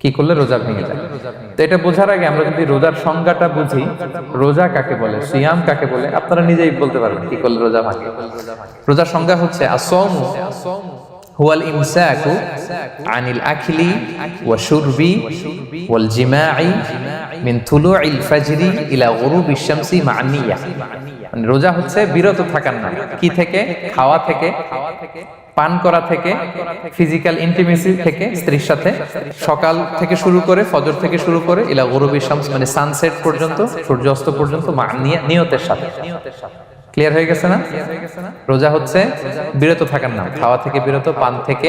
কি করলে রোজা ভেঙে যায়? এটা বোঝার আগে আমরা যদি রোজার সংজ্ঞাটা বুঝি, রোজা কাকে বলে, সিয়াম কাকে বলে, আপনারা নিজেই বলতে পারবেন কি করলে রোজা ভাঙে। রোজার সংজ্ঞা হচ্ছে আসৌমু হুয়াল ইমসাকু আনিল আখিলি ওয়া শুরবি ওয়াল জিমাই মিন তুলুইল ফাজরি ইলা গুরুবি শামসি মা'আন নিয়্যাহ মানে রোজা হচ্ছে বিরত থাকার নাম। কি থেকে? খাওয়া থেকে, পান করা থেকে ফিজিক্যাল ইন্টিমেসি থেকে, স্ত্রীর সাথে। সকাল থেকে শুরু করে, ফজর থেকে শুরু করে, ইলা গুরুবি শামস মানে সানসেট পর্যন্ত, সূর্যাস্ত পর্যন্ত নিয়তের সাথে। ক্লিয়ার হয়ে গেছে না? রোজা হচ্ছে বিরত থাকার নাম। খাওয়া থেকে বিরত, পান থেকে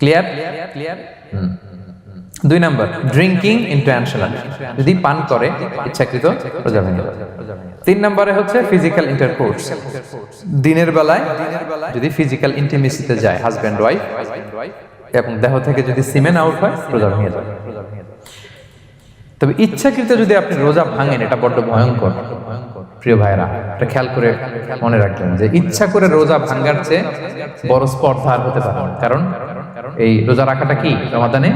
ক্লিয়ার ক্লিয়ার দুই নাম্বার ড্রিঙ্কিং ইন্টেনশনাল যদি পান করে, ইচ্ছাকৃত তিন নম্বরে হচ্ছে ফিজিক্যাল ইন্টারকোর্স দিনের বেলায় যদি ফিজিক্যাল ইন্টিমেসিতে যায় হাজব্যান্ড ওয়াইফ এবং দেহ থেকে যদি সিমেন আউট হয় রোজা ভেঙে যাবে তবে ইচ্ছাকৃত যদি আপনি রোজা ভাঙেন, এটা বড্ড ভয়ঙ্কর। প্রিয় ভাইরা এটা খেয়াল করে মনে রাখবেন যে ইচ্ছা করে রোজা ভাঙ্গার চেয়ে বড় স্পর্ধা হতে পারে কারণ এই রোজা রাখাটা কি? রমাদানে?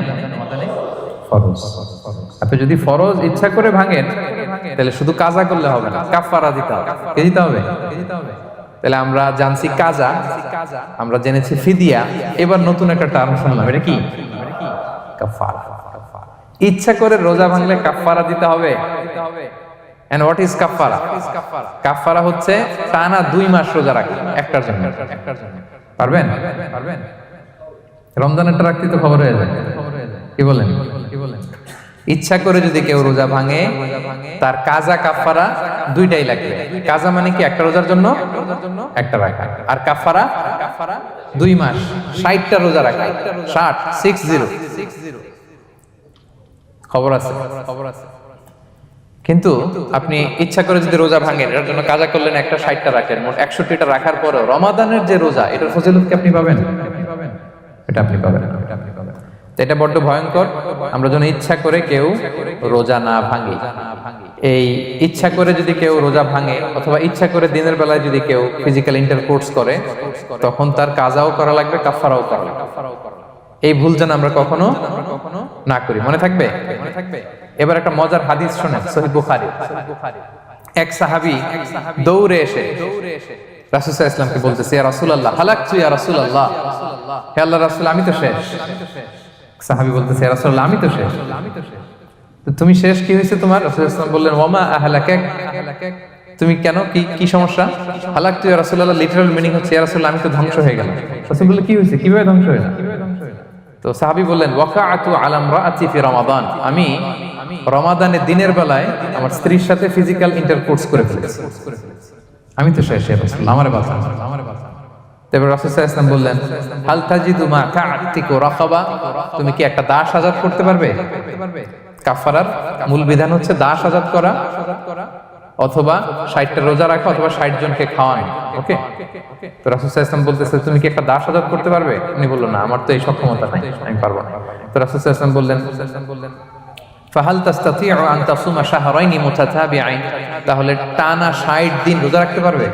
ফরজ। আপনি যদি ফরজ ইচ্ছা করে ভাঙেন, তাহলে শুধু কাজা করলে হবে না কাফারা দিতে হবে। দিতে হবে? তাহলে আমরা জানছি কাজা, আমরা জেনেছি ফিদিয়া, এবার নতুন একটা টার্ম শুনলাম, এটা কি? কাফারা ইচ্ছা করে রোজা ভাঙলে কাফারা দিতে হবে। এন্ড হোয়াট ইজ কাফারা কাফারা হচ্ছে টানা দুই মাস রোজা রাখা, একটার জন্য। একটার জন্য পারবেন পারবেন? রমজানেরটা রাখতে তো খবর হয়ে যায়। কি বলেন? ইচ্ছা করে যদি কেউ রোজা ভাঙে, তার কাজা কাফারা দুইটাই লাগবে কাজা মানে কি? একটা রোজার জন্য, একটা রাখা। আর কাফারা কাফারা দুই মাস। ষাটটা রোজা রাখা। ষাট সিক্স জিরো খবর আছে। খবর আছে কিন্তু আপনি ইচ্ছা করে যদি রোজা ভাঙেন, এটার জন্য কাজা করলেন একটা ষাটটা রাখেন। মোট একষট্টিটা রাখার পরেও রমাদানের যে রোজা, এটার ফজিলত কি আপনি পাবেন? এটা আপনি পাবেন। এটা বড্ড ভয়ঙ্কর। আমরা যেন ইচ্ছা করে কেউ রোজা না ভাঙি। এই ইচ্ছা করে যদি কেউ রোজা ভাঙে অথবা ইচ্ছা করে দিনের বেলায় যদি কেউ ফিজিক্যাল ইন্টারকোর্স করে, তখন তার কাজাও করা লাগবে কাফারাও করা এই ভুল যেন আমরা কখনো না করি। মনে থাকবে? মনে থাকবে এবার একটা মজার হাদিস শোনেন, সহিহ বুখারী। এক সাহাবী দৌড়ে এসে দৌড়ে এসে রাসূল আলাইহি ইসলামকে বলতেছে, ইয়া রাসূলুল্লাহ, হালাকতু ইয়া রাসূলুল্লাহ? হে আল্লাহ রাসূল, আমি তো শেষ। সাহাবী বলতেছে, ইয়া রাসূলুল্লাহ, আমি তো শেষ। তো তুমি শেষ কি হয়েছে তোমার? রাসূল ওয়াসাল্লাম বললেন ওয়ামা আহলাকাক? তুমি কেন? কি কি সমস্যা? হালাক তুই রাসূলুল্লাহ লিটারাল মিনিং হচ্ছে রাসূলুল্লাহ, আমি তো ধ্বংস হয়ে গেলাম। রাসূল বললেন, কি হয়েছে? কীভাবে ধ্বংস হয়ে তো সাহাবি বললেন, ওয়াকাআতু আলা ইমরাআতি ফি রমাদান। আমি রমাদানের দিনের বেলায় আমার স্ত্রীর সাথে ফিজিক্যাল ইন্টারকোর্স করে ফেলেছি। আমি তো শেষ তারপর রাসূল সাল্লাল্লাহু বললেন, হাল তাজিদু মা রাকাবা? তুমি কি একটা দাস আজাদ করতে পারবে? কাফারার মূল বিধান হচ্ছে দাস আজাদ করা অথবা ষাটটা রোজা রাখা অথবা ষাট জনকে খাওয়ানো, ওকে? তো রাসুল ইসলাম বলতেছে, তুমি কি একটা দাস আজাদ করতে পারবে? উনি বলল না, আমার তো এই সক্ষমতা নাই, আমি পারব না। তো রাসুল ইসলাম বললেন ফাহাল তাস্তাতিউ আন তাসুমা শাহরাইনি মুতাতাবিআইন। তাহলে টানা 60 দিন রোজা রাখতে পারবে?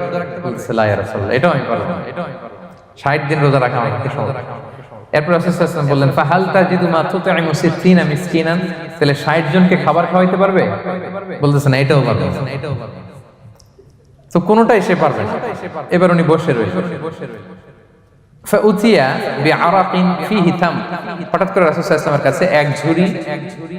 বলছে ইয়া রাসূলুল্লাহ এটাও আমি পারব এটাও আমি পারব 60 দিন রোজা রাখা আমার এরপর বললেন, ফাহাল তাজিদু মা তুতঈমু 60 মিসকিনান। তাহলে 60 জনকে খাবার খাওয়াইতে পারবে? না, এটাও পারবে। তো সে পারবে এবার উনি বসে রইলেন। ফাউতিয়া বিআরাকিন ফিহি তাম। হঠাৎ করে রাসূল সাল্লাল্লাহু আলাইহি কাছে এক ঝুড়ি এক ঝুড়ি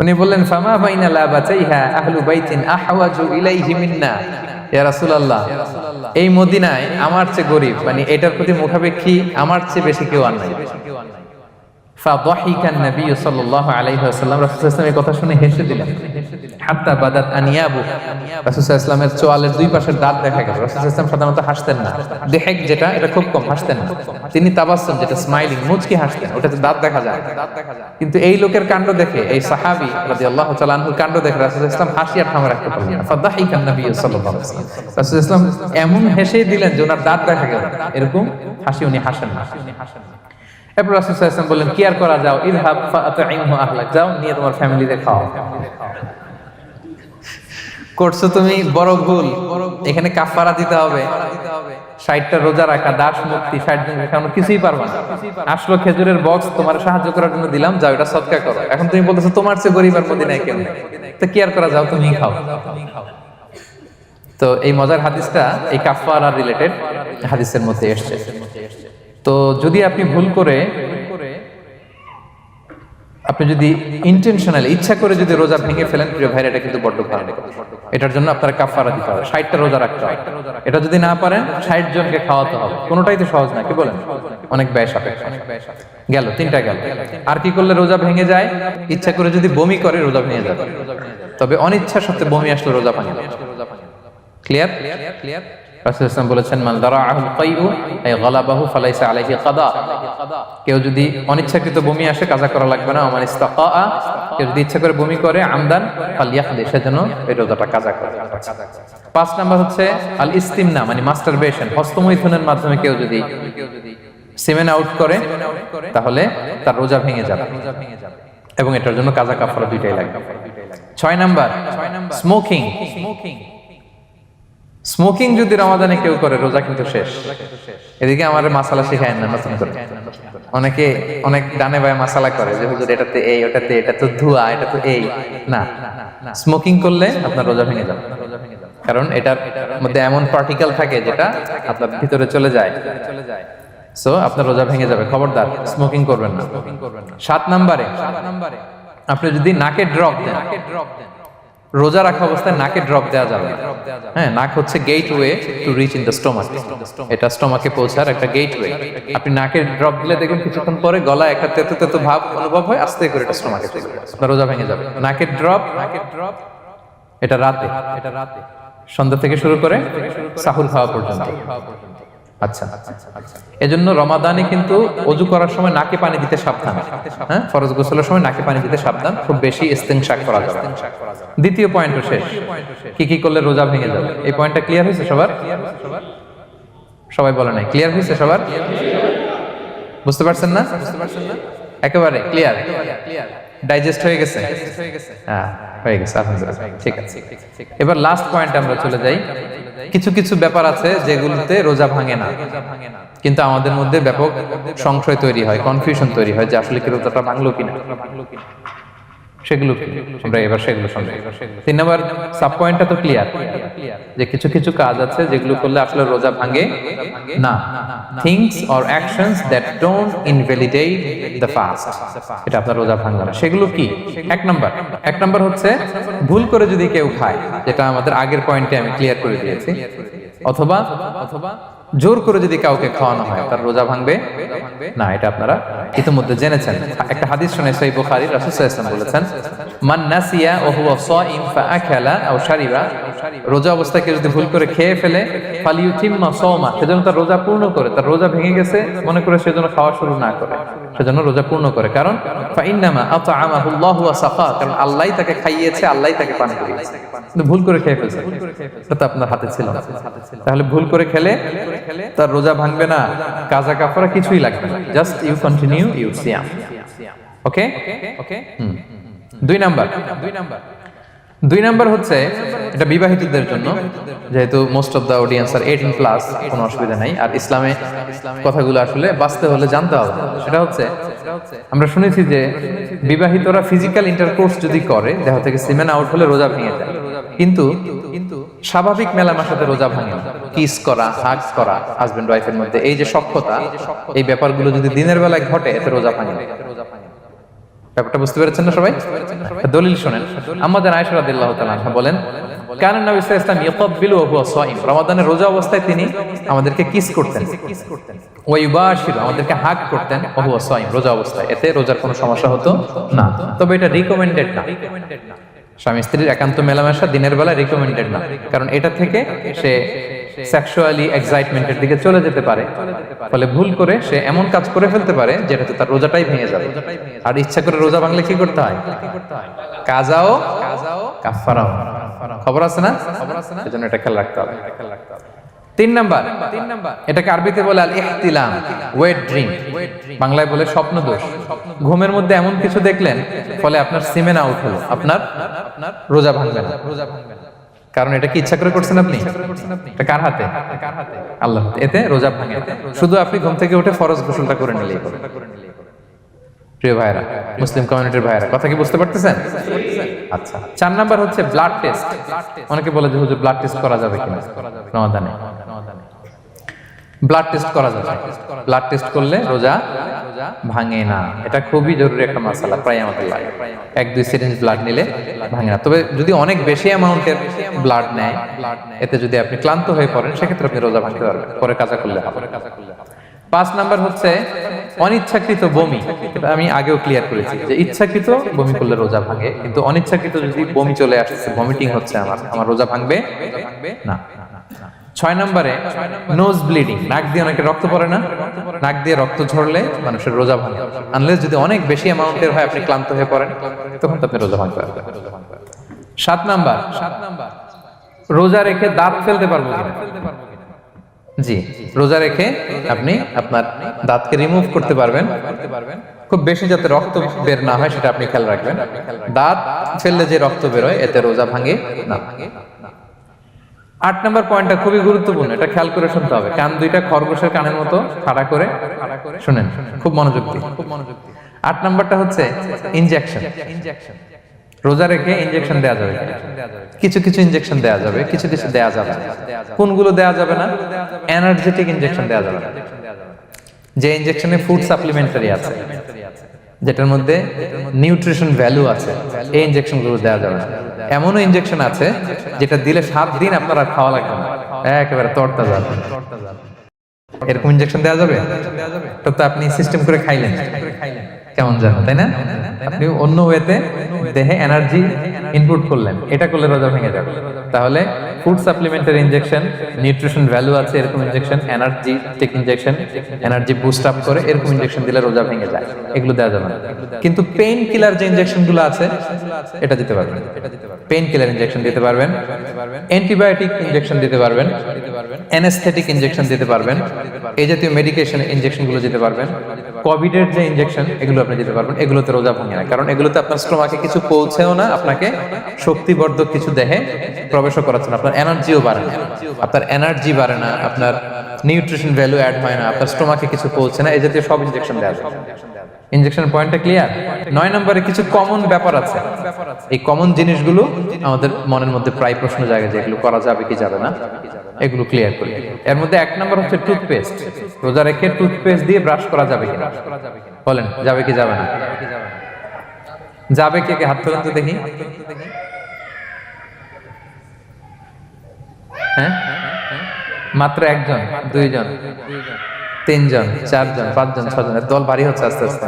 উনি বললেন, ফামা বাইনা লা বাতাইহা আহলু বাইতিন আহওয়াজু ইলাইহি মিন্না। ইয়া রাসূলুল্লাহ, এই মদিনায় আমার চেয়ে গরিব মানে এটার প্রতি মুখাপেক্ষী আমার চেয়ে বেশি কেউ আর নাই। ফাদহিকান নবী সাল্লাল্লাহু আলাইহি ওয়াসাল্লাম কথা শুনে হেসে দিলেন। হাত্তা বাদাত আনিয়াবু। চোয়ালের দুই পাশের দাঁত দেখা গেল হাসতেন না। দেহেক যেটা, এটা খুব কম হাসতেন না। তিনি তাবাসসুম, যেটা স্মাইলিং, মুচকি হাসতেন। ওটাতে দাঁত দেখা যায়। কিন্তু এই লোকের কাণ্ড দেখে, এই সাহাবী রাদিয়াল্লাহু তাআলা আনহুর কাণ্ড দেখে রাসূলুল্লাহ হাসি আর থামা রাখতে পারলেন না ফাদহিকান নবী সাল্লাল্লাহু আলাইহি ওয়াসাল্লাম এমন হেসে দিলেন যে ওনার দাঁত দেখা গেল। এরকম হাসি উনি হাসেন না। এরপর রাসূল বললেন, কি আর করা যাও? আহলাক, যাও, নিয়ে তোমার ফ্যামিলিতে খাও করছ তুমি, বড় ভুল। এখানে কাফারা দিতে হবে। ষাটটা রোজা রাখা, দাস মুক্তি, ষাট দিন কিছুই পারবা না। আসলো খেজুরের বক্স, তোমার সাহায্য করার জন্য দিলাম, যাও, এটা সৎকা করো। এখন তুমি বলতেছো, তোমার চেয়ে গরিব আর মদিনায় কেউ নেই। তো কি করা যাও? তুমি খাও। তো এই মজার হাদিসটা এই কাফারা রিলেটেড হাদিসের মধ্যে এসছে। তো যদি আপনি ভুল করে, আপনি যদি ইন্টেনশনাল ইচ্ছা করে যদি রোজা ভেঙে ফেলেন, প্রিয় ভাইরা, এটা কিন্তু বড্ড খারাপ এটার জন্য আপনার কাফারা দিতে হবে। ষাটটা রোজা রাখতে হবে। এটা যদি না পারেন, ষাট জনকে খাওয়াতে হবে। কোনোটাই তো সহজ না, কি বলেন? অনেক ব্যয় সাপেক্ষ। গেল, তিনটা গেল। আর কি করলে রোজা ভেঙে যায়? ইচ্ছা করে যদি বমি করে, রোজা ভেঙে যাবে। তবে অনিচ্ছা সত্ত্বে বমি আসলে রোজা ভাঙে ক্লিয়ার ক্লিয়ার রাসূল ইসলাম বলেছেন মান দারাআহুল কাইউ আই গালাবাহু ফালাইসা আলাইহি কাদা। কেউ যদি অনিচ্ছাকৃত বমি আসে কাজা করা লাগবে না। ইস্তাকা কেউ যদি ইচ্ছা করে বমি করে আমদান সেজন্য এই রোজাটা কাজা করে। পাঁচ নাম্বার হচ্ছে আল ইস্তিমনা মানে মাস্টারবেশন হস্তমৈথুনের মাধ্যমে কেউ যদি সিমেন আউট করে তাহলে তার রোজা ভেঙে যাবে এবং এটার জন্য কাজা কাফারা দুইটাই লাগবে ছয় নাম্বার স্মোকিং স্মোকিং। স্মোকিং যদি রমাদানে কেউ করে, রোজা কিন্তু শেষ। এদিকে আমার মাসালা শেখায় না অনেকে অনেক ডানে বায়ে মাসালা করে যে, হুজুর, এটাতে এই, ওটাতে এটা তো ধোয়া এটা তো এই। না। স্মোকিং করলে আপনার রোজা ভেঙে যাবে। কারণ এটার মধ্যে এমন পার্টিকেল থাকে যেটা আপনার ভিতরে চলে যায়। চলে সো আপনার রোজা ভেঙে যাবে। খবরদার স্মোকিং করবেন না। সাত নাম্বারে, আপনি যদি নাকে ড্রপ দেন নাকে ড্রপ দেন রোজা রাখা অবস্থায় নাকে ড্রপ দেওয়া যাবে হ্যাঁ নাক হচ্ছে gateway to reach in the stomach এটা স্টোমাকে পৌঁছার একটা গেট ওয়ে আপনি নাকে ড্রপ দিলে দেখবেন কিছুক্ষণ পরে গলা একটা তেতো তেতো ভাব অনুভব হয়, আস্তে করে এটা স্টোমাকে রোজা ভেঙে যাবে। নাকের ড্রপ নাকের ড্রপ এটা রাতে এটা রাতে। সন্ধ্যা থেকে শুরু করে সাহুল খাওয়া পর্যন্ত। আচ্ছা এজন্য রমাদানে কিন্তু অজু করার সময় নাকে পানি দিতে সাবধান। হ্যাঁ ফরজ গোসলের সময় নাকে পানি দিতে সাবধান, খুব বেশি করা যাবে না। দ্বিতীয় পয়েন্টও শেষ। কি কি করলে রোজা ভেঙে যাবে? এই পয়েন্টটা ক্লিয়ার হয়েছে সবার? সবাই বলে নাই। ক্লিয়ার হয়েছে সবার? বুঝতে পারছেন না? একেবারে ক্লিয়ার ডাইজেস্ট হয়ে গেছে? হ্যাঁ হয়ে গেছে, আলহামদুলিল্লাহ। ঠিক আছে। এবার লাস্ট পয়েন্ট আমরা চলে যাই। কিছু কিছু ব্যাপার আছে যেগুলোতে রোজা ভাঙে না। কিন্তু আমাদের মধ্যে ব্যাপক সংশয় তৈরি হয় কনফিউশন তৈরি হয় যে আসলে কি রোজাটা ভাঙলো কিনা। সেগুলো আমরা এবার সেগুলো শুনব। তিন নম্বর সাব পয়েন্টটা তো ক্লিয়ার যে কিছু কিছু কাজ আছে যেগুলো করলে আসলে রোজা ভাঙে না। Things or actions that don't invalidate the fast এটা আপনার রোজা ভাঙবে না। সেগুলো কি? এক নম্বর। এক নম্বর হচ্ছে, ভুল করে যদি কেউ খায়, যেটা আমাদের আগের পয়েন্টে আমি ক্লিয়ার করে দিয়েছি অথবা অথবা জোর করে যদি কাউকে খাওয়ানো হয়, তার রোজা ভাঙবে? না, এটা আপনারা ইতিমধ্যে জেনেছেন। একটা হাদিস শুনে সেই বুখারী আলাইহি বলেছেন, মান নাসিয়া ওয়া হুয়া সাইম ফাআকালা আও শারিবা রোজা অবস্থায় কেউ যদি ভুল করে খেয়ে ফেলে, ফালিউতিম্মা সাওমা সেজন্য তার রোজা পূর্ণ করে। তার রোজা ভেঙে গেছে, মনে করে সেজন্য খাওয়া শুরু না করে। সেজন্য রোজা পূর্ণ করে। কারণ, ফাইন্নামা আতআমাহুল্লাহু ওয়া সাফা কারণ আল্লাহই তাকে খাইয়েছে, আল্লাহই তাকে পান করিয়েছে। কিন্তু ভুল করে খেয়ে ফেলছে। এটা আপনার হাতে ছিল তাহলে ভুল করে খেলে তার রোজা ভাঙবে না কাজা কাফারা কিছুই লাগবে না। জাস্ট ইউ কন্টিনিউ ইউ সিয়াম ওকে ওকে দুই নাম্বার। দুই নাম্বার। দুই নাম্বার। হচ্ছে এটা বিবাহিতদের জন্য। যেহেতু most of the audience are eighteen plus কোনো অসুবিধা নাই। আর ইসলামে কথাগুলো আসলে বাঁচতে হলে জানতে হবে। সেটা হচ্ছে আমরা শুনেছি যে বিবাহিতরা ফিজিক্যাল ইন্টারকোর্স যদি করে দেহ থেকে সিমেন আউট হলে রোজা ভেঙে যায় কিন্তু কিন্তু স্বাভাবিক মেলামের সাথে রোজা ভাঙে না। কিস করা হাগ করা হাজবেন্ড ওয়াইফের মধ্যে এই যে সক্ষতা এই ব্যাপারগুলো যদি দিনের বেলায় ঘটে, এতে রোজা ভাঙে ব্যাপারটা বুঝতে পেরেছেন না সবাই? দলিল শোনেন। আমাদের আয়েশা রাদিয়াল্লাহু তাআলা বলেন কিস করতেন। আমাদেরকে করতেন রোজা অবস্থায়। এতে রোজার কোনো সমস্যা হতো না। তবে এটা না। স্বামী স্ত্রীর একান্ত মেলামেশা দিনের বেলা রিকমেন্ডেড না। কারণ এটা থেকে সে সেক্সুয়ালি এক্সাইটমেন্টের দিকে চলে যেতে পারে। ফলে ভুল করে সে এমন কাজ করে ফেলতে পারে, যেটাতে তার রোজাটাই ভেঙে যাবে। আর ইচ্ছা করে রোজা ভাঙলে কি করতে হয়? কাজাও কাফারাও খবর আছে না? খবর আছে না এটা খেয়াল রাখতে হবে। তিন নাম্বার তিন নাম্বার এটাকে আরবিতে বলে আল ইহতিলাম ওয়েট ড্রিম বাংলায় বলে স্বপ্ন দোষ ঘুমের মধ্যে এমন কিছু দেখলেন, ফলে আপনার সিমেন আউট আপনার আপনার রোজা ভাঙবে না। রোজা ভাঙবে কারণ এটা কি ইচ্ছা করে করছেন আপনি? এটা কার হাতে? আল্লাহ এতে রোজা ভাঙে। শুধু আপনি ঘুম থেকে উঠে ফরজ ঘোষণটা করে নিলে। প্রিয় ভাইরা মুসলিম কমিউনিটির ভাইরা কথা কি বুঝতে পারতেছেন? আচ্ছা চার নাম্বার হচ্ছে ব্লাড টেস্ট অনেকে বলে যে হুজুর ব্লাড টেস্ট করা যাবে কিনা? রমাদানে। ব্লাড টেস্ট করা যাবে। ব্লাড টেস্ট করলে রোজা ভাঙে না। এটা খুবই জরুরি একটা মাসালা প্রায় আমাদের লাগে এক দুই সিরিঞ্জ ব্লাড নিলে ভাঙে না। তবে যদি অনেক বেশি অ্যামাউন্টের ব্লাড নেয় এতে যদি আপনি ক্লান্ত হয়ে পড়েন সেক্ষেত্রে আপনি রোজা ভাঙতে পারবেন। পরে কাজা করলে হবে। পাঁচ নাম্বার হচ্ছে অনিচ্ছাকৃত বমি। এটা আমি আগেও ক্লিয়ার করেছি যে ইচ্ছাকৃত বমি করলে রোজা ভাঙে। কিন্তু অনিচ্ছাকৃত যদি বমি চলে আসছে ভমিটিং হচ্ছে আমার আমার রোজা ভাঙবে না। ছয় নম্বরে নোজ ব্লিডিং নাক দিয়ে অনেকে রক্ত পড়ে না? নাক দিয়ে রক্ত ঝরলে মানুষের রোজা ভাঙে। আনলেস যদি অনেক বেশি অ্যামাউন্টের হয়, আপনি ক্লান্ত হয়ে পড়েন, তখন তো আপনি রোজা ভাঙতে পারবেন। সাত নাম্বার সাত নাম্বার রোজা রেখে দাঁত ফেলতে পারব জি, রোজা রেখে আপনি আপনার দাঁতকে রিমুভ করতে পারবেন। খুব বেশি যাতে রক্ত বের না হয়, সেটা আপনি খেয়াল রাখবেন। দাঁত ফেললে যে রক্ত বেরোয়, এতে রোজা ভাঙে না। আট নম্বর পয়েন্টটা খুবই গুরুত্বপূর্ণ, এটা খেয়াল করে শুনতে হবে। কান দুইটা খরগোশের কানের মতো খাড়া করে শুনেন, খুব মনোযোগ দিন খুব মনোযোগ দিন আট নম্বরটা হচ্ছে ইনজেকশন ইনজেকশন রোজা রেখে ইনজেকশন দেওয়া যাবে। কিছু কিছু ইনজেকশন দেওয়া যাবে, কিছু কিছু দেওয়া যাবে। কোনগুলো দেওয়া যাবে না? এনার্জেটিক ইনজেকশন দেওয়া যাবে যে ইনজেকশনে ফুড সাপ্লিমেন্টারি আছে। যেটার মধ্যে নিউট্রিশন ভ্যালু আছে, এই ইনজেকশনগুলো দেওয়া যাবে না। এমনও ইনজেকশন আছে যেটা দিলে সাত দিন আপনার খাওয়া লাগবে না। একেবারে তরতা যাবে এরকম ইঞ্জেকশন দেওয়া যাবে? তো আপনি সিস্টেম করে খাইলেন। কেমন জানো, তাই না? আপনি অন্য ওয়েতে দেহে এনার্জি ইনপুট করলেন। এটা করলে রোজা ভেঙে যাবে। তাহলে food supplementary injection nutrition value আছে, এরকম injection energy take injection energy boost up করে এরকম ইনজেকশন দিলে রোজা ভেঙে যায়। এগুলো দেওয়া যাবে না। কিন্তু পেইন কিলার যে ইনজেকশনগুলো আছে, এটা দিতে পারবেন। পেইন কিলার ইনজেকশন দিতে পারবেন। অ্যান্টিবায়োটিক ইনজেকশন দিতে পারবেন। অ্যানেস্থেটিক ইনজেকশন দিতে পারবেন। এই জাতীয় মেডিকেশন ইনজেকশনগুলো দিতে পারবেন। কোভিড এর যে ইনজেকশন এগুলো আপনি দিতে পারবেন। এগুলোতে রোজা ভাঙে না কারণ এগুলোতে আপনার স্টোমাকে কিছু পৌঁছেও না, আপনাকে শক্তিবর্ধক কিছু দেহে প্রবেশও করাচ্ছে না। আপনার এনার্জিও বাড়ে না। আপনার এনার্জি বাড়ে না, আপনার নিউট্রিশন ভ্যালু অ্যাড হয় না, আপনার স্টোমাকে কিছু পৌঁছে না, এই জাতীয় সব ইনজেকশন দেওয়া যায়। ইনজেকশন পয়েন্টটা ক্লিয়ার নয় নম্বরে কিছু কমন ব্যাপার আছে। এই কমন জিনিসগুলো আমাদের মনের মধ্যে প্রায় প্রশ্ন জায়গা যে এগুলো করা যাবে কি যাবে না। এগুলো ক্লিয়ার করি। এর মধ্যে এক নম্বর হচ্ছে টুথপেস্ট রোজা রেখে টুথপেস্ট দিয়ে ব্রাশ করা যাবে কিনা? বলেন, যাবে কি যাবে না? যাবে কে কে? হাত তোলেন তো দেখি। হ্যাঁ? মাত্র একজন, দুইজন, তিনজন, চারজন, পাঁচজন, ছজন দল হচ্ছে আস্তে আস্তে।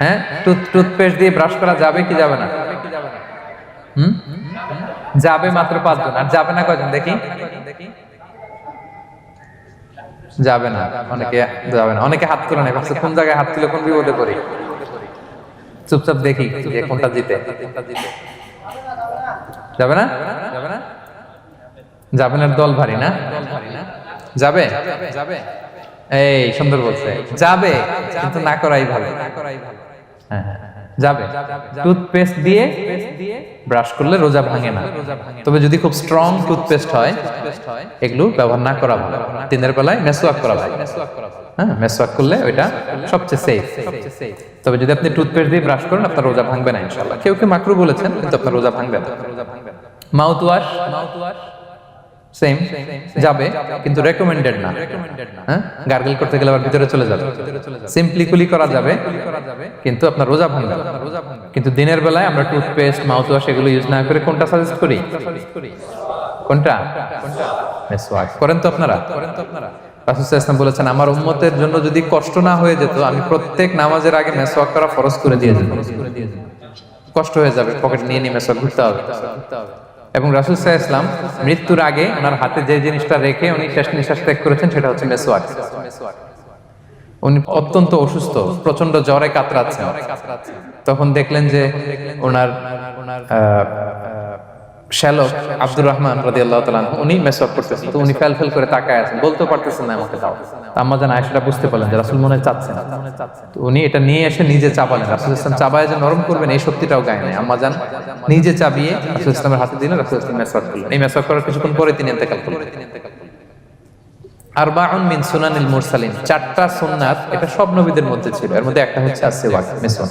হ্যাঁ? টুথ, টুথপেস্ট দিয়ে ব্রাশ করা যাবে কি যাবে না? হুম? যাবে মাত্র পাঁচজন, আর যাবে না কয়জন? দেখি। যাবে না। অনেকে যাবে না। অনেকে হাত তুলে নেই কোন জায়গায় হাত তুলে কোন বিপদে পড়ি? চুপচাপ দেখি যে কোনটা জিতে। যাবে না? যাবে না? যাবে না? দল ভারী না? যাবে? যাবে এই সুন্দর বলছে। যাবে কিন্তু না করাই ভালো। হ্যাঁ, হ্যাঁ, হ্যাঁ, যাবে। টুথপেস্ট দিয়ে ব্রাশ করলে রোজা ভাঙে না। তবে যদি খুব স্ট্রং টুথপেস্ট হয়, এগুলো ব্যবহার না করা ভালো। দিনের বেলায় মেসওয়াক করা ভালো। হ্যাঁ মেসওয়াক করলে ওইটা সবচেয়ে সেফ তবে যদি আপনি টুথপেস্ট দিয়ে ব্রাশ করেন, আপনার রোজা ভাঙবে না ইনশাআল্লাহ। কেউ কেউ মাকরু বলেছেন, কিন্তু আপনার রোজা ভাঙবে না। Mouth wash mouth wash same যাবে, কিন্তু রেকমেন্ডেড না। হ্যাঁ? গার্গল করতে গেলে আবার ভিতরে চলে যাবে। সিম্পলি কুলি করা যাবে, কিন্তু আপনার রোজা ভাঙবে কিন্তু দিনের বেলায় আমরা টুথপেস্ট মাউথ ওয়াশ এগুলো ইউজ না করে কোনটা সাজেস্ট করি? কোনটা? মেসওয়াক করেন তো আপনারা। করেন তো আপনারা বলেছেন, আমার উম্মতের জন্য যদি কষ্ট না হয়ে যেত, আমি প্রত্যেক নামাজের আগে মেসওয়াক করা ফরজ করে দিয়ে যেতাম। কষ্ট হয়ে যাবে পকেট নিয়ে নিয়ে মেসওয়াক ঘুরতে হবে। এবং রাসুল সাহা ইসলাম মৃত্যুর আগে ওনার হাতে যে জিনিসটা রেখে উনি শেষ নিঃশ্বাস ত্যাগ করেছেন, সেটা হচ্ছে মেসোয়াক উনি অত্যন্ত অসুস্থ প্রচণ্ড জ্বরে কাতরাচ্ছেন। তখন দেখলেন যে ওনার ওনার শ্যালক আব্দুর রহমান রাদি আল্লাহ উনি মেসওয়াক করতেছেন। তো উনি ফেল ফেল করে তাকায় আছেন। বলতে পারতেছেন না আমাকে দাও আম্মা জান আয়সাটা বুঝতে পারলেন যে রাসুল মনে চাচ্ছে না। তো উনি এটা নিয়ে এসে নিজে চাপালেন। রাসুল ইসলাম চাবায় যে নরম করবেন, এই শক্তিটাও গায়ে নেই। আম্মা জান নিজে চাবিয়ে রাসুল ইসলামের হাতে দিলেন, রাসুল ইসলাম মেসওয়াক করলেন। এই মেসওয়াক করার কিছুক্ষণ পরে তিনি ইন্তেকাল করলেন। আরবাউন মিন সুনানিল মুরসালিন। চারটা সুন্নাত, এটা সব নবীদের মধ্যে ছিল। এর মধ্যে একটা হচ্ছে আসে ওয়াক মেসওয়াক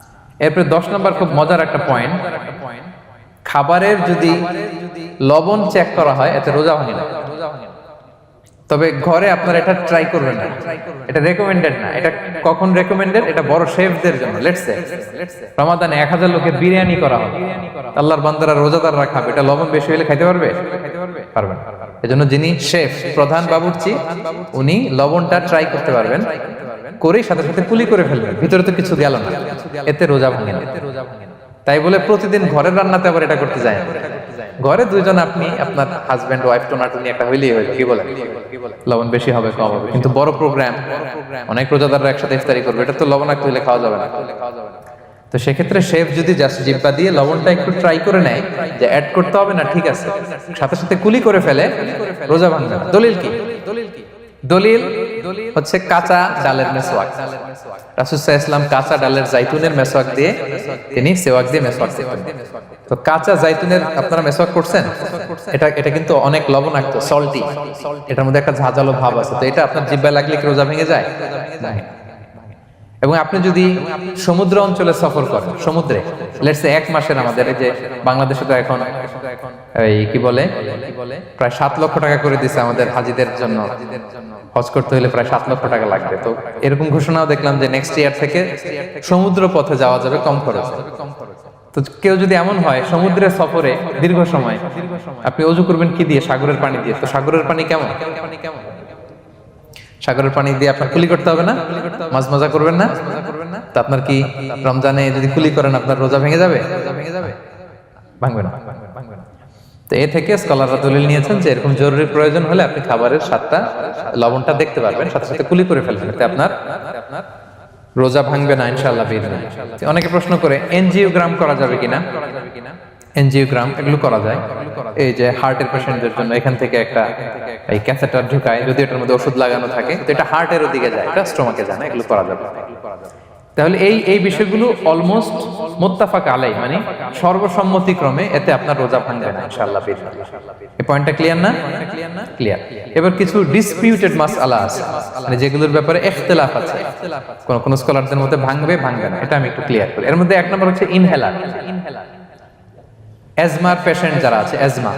এরপরে দশ নম্বর খুব মজার একটা পয়েন্ট খাবারের যদি লবণ চেক করা হয়, এতে রোজা ভাঙে না। তবে ঘরে আপনারা এটা ট্রাই করবেন না। এটা রেকমেন্ডেড না। এটা কখন রেকমেন্ডেড এটা বড় শেফদের জন্য। লেটস সে রমাদানে এক হাজার লোকে বিরিয়ানি করা হবে। আল্লাহর বান্দারা রোজাদাররা খাবে। এটা লবণ বেশি হলে খাইতে পারবে? পারবেন এজন্য যিনি শেফ প্রধান বাবুর্চি, উনি লবণটা ট্রাই করতে পারবেন। করেই সাথে সাথে কুলি করে ফেলবেন, ভিতরে তো কিছু গেল না, এতে রোজা ভাঙে না। তাই বলে প্রতিদিন ঘরের রান্নাতে আবার এটা করতে যায় ঘরে দুইজন আপনি, আপনার হাজবেন্ড ওয়াইফ টোনাটুনি একটা হইলেই হইল কি বলেন? লবণ বেশি হবে, কম হবে। কিন্তু বড় প্রোগ্রাম অনেক রোজাদাররা একসাথে ইফতারি করবে, এটা তো লবণাক্ত হইলে খাওয়া যাবে না। তো সেক্ষেত্রে শেফ যদি জাস্ট জিব্বা দিয়ে লবণটা একটু ট্রাই করে নেয়, যে অ্যাড করতে হবে না, ঠিক আছে। সাথে সাথে কুলি করে ফেলে, রোজা ভাঙবে কি দলিল কি? দলিল হচ্ছে কাঁচা ডালের মেসওয়াক রাসুসাহ ইসলাম কাঁচা ডালের জাইতুনের মেসওয়াক দিয়ে তিনি সেওয়াক দিয়ে মেসওয়াক তো কাঁচা জাইতুনের আপনারা মেসোয়াক করছেন? এটা এটা কিন্তু অনেক লবণাক্ত সল্টি এটার মধ্যে একটা ঝাঁঝালো ভাব আছে। তো এটা আপনার জিব্বায় লাগলে কি রোজা ভেঙে যায়। এবং আপনি যদি সমুদ্র অঞ্চলে সফর করেন, সমুদ্রে লেটসে এক মাসের আমাদের এই যে বাংলাদেশে তো এখন এই কি বলে, প্রায় সাত লক্ষ টাকা করে দিছে আমাদের হাজিদের জন্য। হজ করতে হলে প্রায় সাত লক্ষ টাকা লাগবে। তো এরকম ঘোষণাও দেখলাম যে নেক্সট ইয়ার থেকে সমুদ্র পথে যাওয়া যাবে কম খরচে। তো কেউ যদি এমন হয় সমুদ্রের সফরে দীর্ঘ সময়, আপনি অজু করবেন কি দিয়ে? সাগরের পানি দিয়ে। তো সাগরের পানি কেমন? সাগরের পানি দিয়ে আপনার কুলি করতে হবে না? মাছ মজা করবেন না? তা আপনার কি রমজানে যদি কুলি করেন, আপনার রোজা ভেঙে যাবে? ভেঙে যাবে ভাঙবে না। তো এ থেকে স্কলাররা দলিল নিয়েছেন যে এরকম জরুরি প্রয়োজন হলে আপনি খাবারের স্বাদটা, লবণটা দেখতে পারবেন, সাথে সাথে কুলি করে ফেলবেন এতে আপনার রোজা ভাঙবে না ইনশাল্লাহ অনেকে প্রশ্ন করে এনজিওগ্রাম করা যাবে কিনা? এনজিওগ্রাম, এগুলো করা যায়। এই যে হার্টের পেশেন্টদের জন্য এখান থেকে একটা এই ক্যাথেটার ঢুকায় যদি এটার মধ্যে ওষুধ লাগানো থাকে তো এটা হার্টের দিকে যায়, এটা স্টোমাকে যায় এগুলো করা যাবে। তাহলে এই এই বিষয়গুলো অলমোস্ট মোত্তাফাক আলাই মানে সর্বসম্মতিক্রমে এতে আপনার রোজা ভাঙবে না, ইনশাআল্লাহ বিদিন এই পয়েন্টটা ক্লিয়ার না? ক্লিয়ার এবার কিছু ডিসপিউটেড মাস আলা আছে মানে যেগুলোর ব্যাপারে ইখতিলাফ আছে। কোন কোন স্কলারদের মধ্যে ভাঙবে ভাঙবে না, এটা আমি একটু ক্লিয়ার করি। এর মধ্যে এক নম্বর হচ্ছে ইনহেলার অ্যাজমার পেশেন্ট যারা আছে অ্যাজমা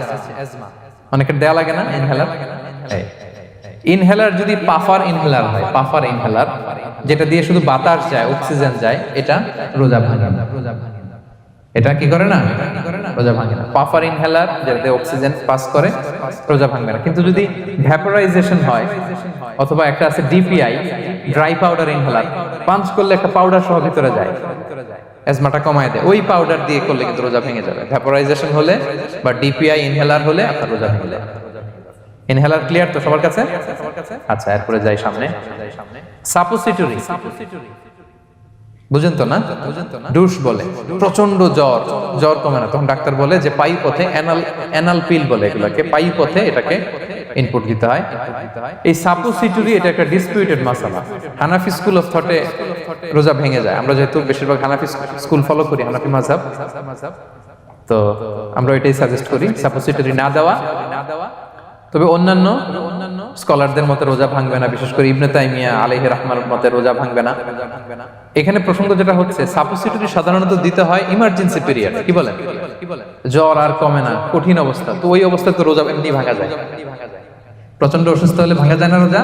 অনেকের দেয়া লাগে না ইনহেলার ইনহেলার যদি পাফার ইনহেলার হয়, পাফার ইনহেলার যেটা দিয়ে শুধু বাতাস যায় অক্সিজেন যায়, এটা রোজা ভাঙে না। এটা কি করে না? রোজা ভাঙে না। পাফার ইনহেলার যেটাতে অক্সিজেন পাস করে, রোজা ভাঙবে না। কিন্তু যদি ভ্যাপোরাইজেশন হয়, অথবা একটা আছে DPI dry powder inhaler punch করলে একটা পাউডার সহ ভিতরে যায়। অ্যাজমাটা কমায় দেয়। ওই পাউডার দিয়ে করলে কিন্তু রোজা ভেঙে যাবে। ভ্যাপোরাইজেশন হলে বা ডিপিআই ইনহেলার হলে আপনার রোজা ভেঙে যাবে। ইনহেলার ক্লিয়ার তো সবার কাছে? আচ্ছা এরপরে যাই সামনে। সাপোসিটরি বুঝেন তো না? ডুশ বলে প্রচণ্ড জ্বর জ্বর কমে না। তখন ডাক্তার বলে যে পাই পথে অ্যানাল অ্যানাল পিল বলে এগুলোকে। পাই পথে এটাকে ইনপুট দিতে হয়। এই সাপোসিটরি এটা একটা ডিসপিউটেড মাসালা হানাফি স্কুল অফ থটে রোজা ভেঙে যায়। আমরা যেহেতু বেশিরভাগ হানাফি স্কুল ফলো করি হানাফি মাযহাব তো আমরা এটাই সাজেস্ট করি, সাপোসিটরি না দেওয়া না দেওয়া তবে অন্যান্য স্কলারদের মতে রোজা ভাঙবে না, বিশেষ করে ইবনে তাইমিয়া আলাইহি রাহমার মতে রোজা ভাঙবে না। এখানে প্রসঙ্গ যেটা হচ্ছে সাপোসিটরি সাধারণত দিতে হয় ইমার্জেন্সি পিরিয়ড। কি বলেন? জ্বর আর কমে না, কঠিন অবস্থা। তো ওই অবস্থায় তো রোজা এমনি ভাঙা যায়। প্রচণ্ড অসুস্থ হলে ভাঙা যায় না রোজা?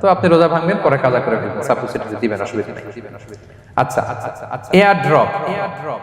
তো আপনি রোজা ভাঙবেন, পরে কাজা করে ফেলবেন। সাপোসিটরি দিবেন, অসুবিধা নেই। আচ্ছা আচ্ছা আচ্ছা এয়ার ড্রপ এয়ার ড্রপ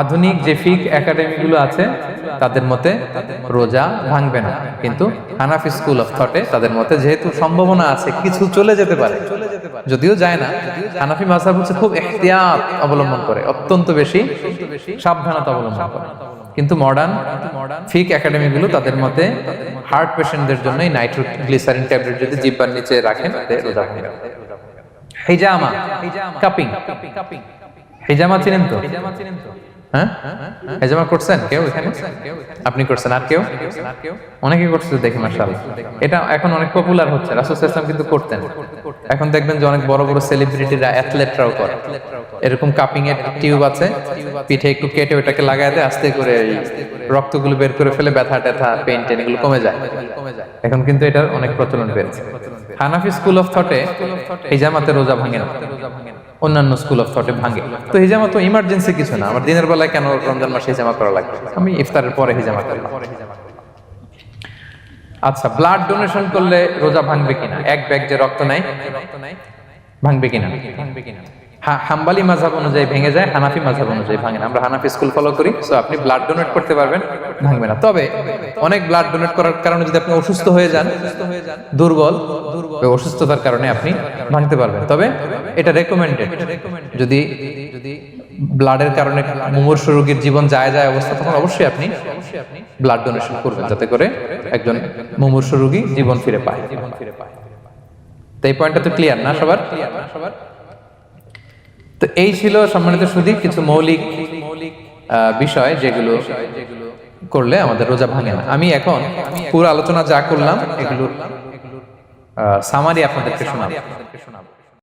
আধুনিক যে ফিক একাডেমি গুলো আছে, তাদের মতে রোজা ভাঙবে না। কিন্তু হানাফি স্কুল অফ থটে তাদের মতে যেহেতু সম্ভাবনা আছে, কিছু চলে যেতে পারে। যদিও যায় না, হানাফি মাসাব হচ্ছে খুব এহতিয়াত অবলম্বন করে, অত্যন্ত বেশি সাবধানতা অবলম্বন করে। কিন্তু মডার্ন ফিক একাডেমি গুলো তাদের মতে হার্ট পেশেন্টদের জন্য নাইট্রোগ্লিসারিন ট্যাবলেট যদি জিব্বার নিচে রাখেন রোজা ভাঙবে হিজামা কাপিং হিজামা চিনেন তো হিজামা চিনেন তো? হ্যাঁ? করছেন, কেউ এখানে? আপনি করছেন, আর কেউ? অনেকে করছে দেখি মার্শাল এটা এখন অনেক পপুলার হচ্ছে কিন্তু করতেন। এখন দেখবেন যে অনেক বড় বড় সেলিব্রিটিরা অ্যাথলেটরাও করে। এরকম কাপিং এর টিউব আছে, পিঠে একটু কেটে ওটাকে লাগায় দেয়, আস্তে করে রক্তগুলো বের করে ফেলে ব্যথা ট্যাথা পেন টেন এগুলো কমে যায়। এখন কিন্তু এটার অনেক প্রচলন বেড়েছে। হানাফি স্কুল অফ থটে হিজামাতে রোজা ভাঙে না। অন্যান্য স্কুল অফ থটে ভাঙে। তো হিজামা তো ইমার্জেন্সি কিছু না। আমার দিনের বেলায় কেন রমজান মাসে হিজামা করা লাগবে? আমি ইফতারের পরে হিজামা করলাম। আচ্ছা ব্লাড ডোনেশন করলে রোজা ভাঙবে কিনা? এক ব্যাগ যে রক্ত নাই তো নাই ভাঙবে কিনা ভাঙবে কিনা? হাম্বালি মাঝাব অনুযায়ী ভেঙে যায়, হানাফি মাঝাব অনুযায়ী ভাঙে না। আমরা হানাফি স্কুল ফলো করি সো আপনি ব্লাড ডোনেট করতে পারবেন, ভাঙবে না। তবে অনেক ব্লাড ডোনেট করার কারণে যদি আপনি অসুস্থ হয়ে যান, দুর্বল অসুস্থতার কারণে আপনি ভাঙতে পারবেন। তবে এটা রেকমেন্ডেড যদি যদি ব্লাডের কারণে মুমূর্ষ রোগীর জীবন যায় যায় অবস্থা, তখন অবশ্যই আপনি ব্লাড ডোনেশন করবেন, যাতে করে একজন মুমূর্ষ রোগী জীবন ফিরে পায়। জীবন ফিরে পায় তো এই পয়েন্টটা তো ক্লিয়ার না সবার ক্লিয়ার না সবার? তো এই ছিল সম্মানিত শুধু কিছু মৌলিক মৌলিক বিষয় যেগুলো করলে আমাদের রোজা ভাঙে না। আমি এখন পুরো আলোচনা যা করলাম এগুলো সামারি আপনাদেরকে শোনাবো।